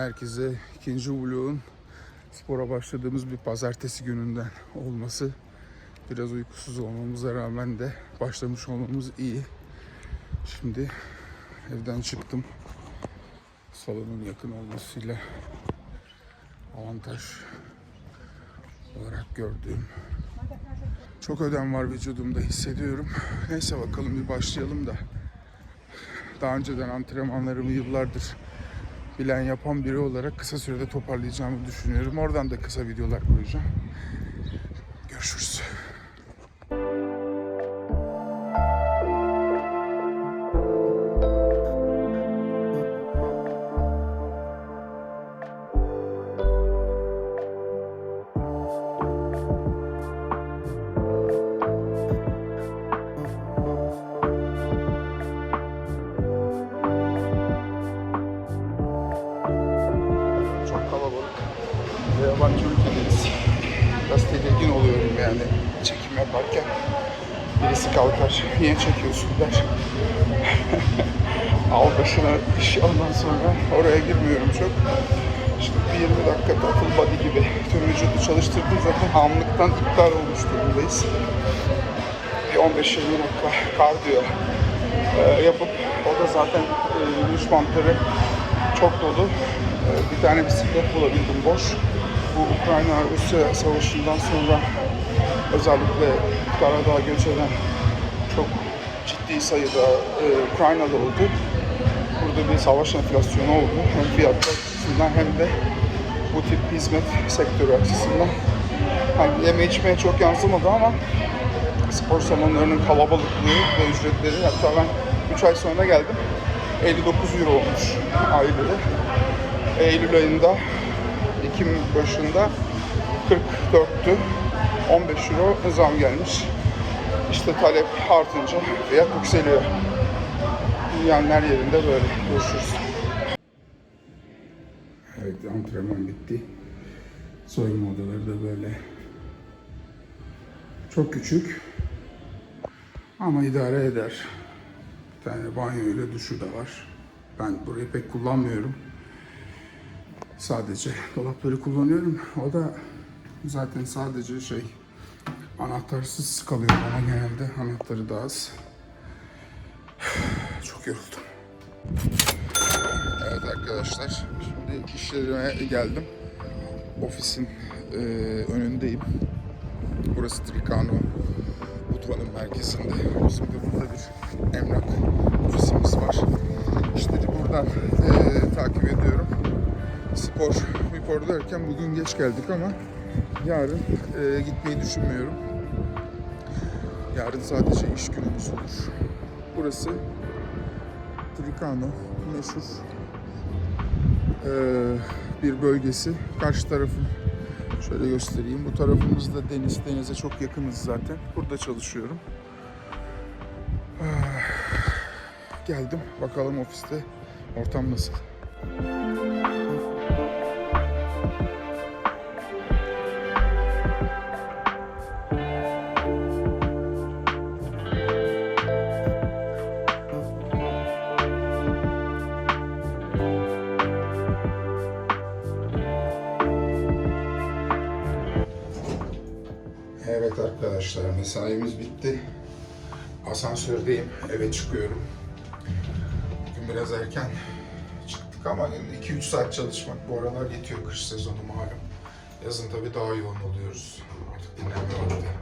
herkese. ikinci vlogun spora başladığımız bir pazartesi gününden olması. Biraz uykusuz olmamıza rağmen de başlamış olmamız iyi. Şimdi evden çıktım. Salonun yakın olmasıyla avantaj olarak gördüğüm çok ödem var vücudumda hissediyorum. Neyse bakalım bir başlayalım da. Daha önceden antrenmanlarımı yıllardır bilen yapan biri olarak kısa sürede toparlayacağımı düşünüyorum. Oradan da kısa videolar koyacağım. Görüşürüz. Yabancı ülkedeyiz. Biraz tedirgin oluyorum yani çekim yaparken. Birisi kalkar, niye çekiyorsun der. Al başına iş ondan sonra oraya girmiyorum çok. İşte bir 20 dakika full body gibi tüm vücudu çalıştırdım zaten hamlıktan iptal olmuş durumdayız. Bir 15-20 dakika kardiyo e, yapıp o da zaten e, yürüyüş bantları çok dolu. E, bir tane bisiklet bulabildim boş. Bu Ukrayna-Rusya savaşından sonra özellikle Karadağ'a göç eden çok ciddi sayıda e, Ukraynalı oldu. Burada bir savaş enflasyonu oldu. Hem fiyatlar açısından hem de bu tip hizmet sektörü açısından. Hani yeme içmeye çok yansımadı ama spor salonlarının kalabalıklığı ve ücretleri hatta ben 3 ay sonra geldim. 59 euro olmuş ailede. Eylül ayında Ekim başında 44'tü. 15 euro zam gelmiş. İşte talep artınca fiyat yükseliyor. Dünyanın yerinde böyle. Görüşürüz. Evet antrenman bitti. Soyunma odaları da böyle. Çok küçük. Ama idare eder. Bir tane banyo ile duşu da var. Ben burayı pek kullanmıyorum. Sadece dolapları kullanıyorum. O da zaten sadece şey anahtarsız kalıyor bana genelde. Anahtarı da az. Çok yoruldum. Evet arkadaşlar, şimdi işlerime geldim. Ofisin e, önündeyim. Burası Tricano Mutfağın merkezinde. Bizim de burada bir emlak ofisimiz var. İşleri buradan e, takip ediyorum. Spor, spor derken bugün geç geldik ama yarın e, gitmeyi düşünmüyorum. Yarın sadece iş günümüz olur. Burası Tricano meşhur e, bir bölgesi. Karşı tarafı şöyle göstereyim. Bu tarafımızda deniz. Denize çok yakınız zaten. Burada çalışıyorum. Ah, Geldim. Bakalım ofiste ortam nasıl. Evet arkadaşlar mesaimiz bitti. Asansördeyim. Eve çıkıyorum. Bugün biraz erken çıktık ama 2-3 saat çalışmak bu aralar yetiyor kış sezonu malum. Yazın tabii daha yoğun oluyoruz. Artık dinlenme vakti.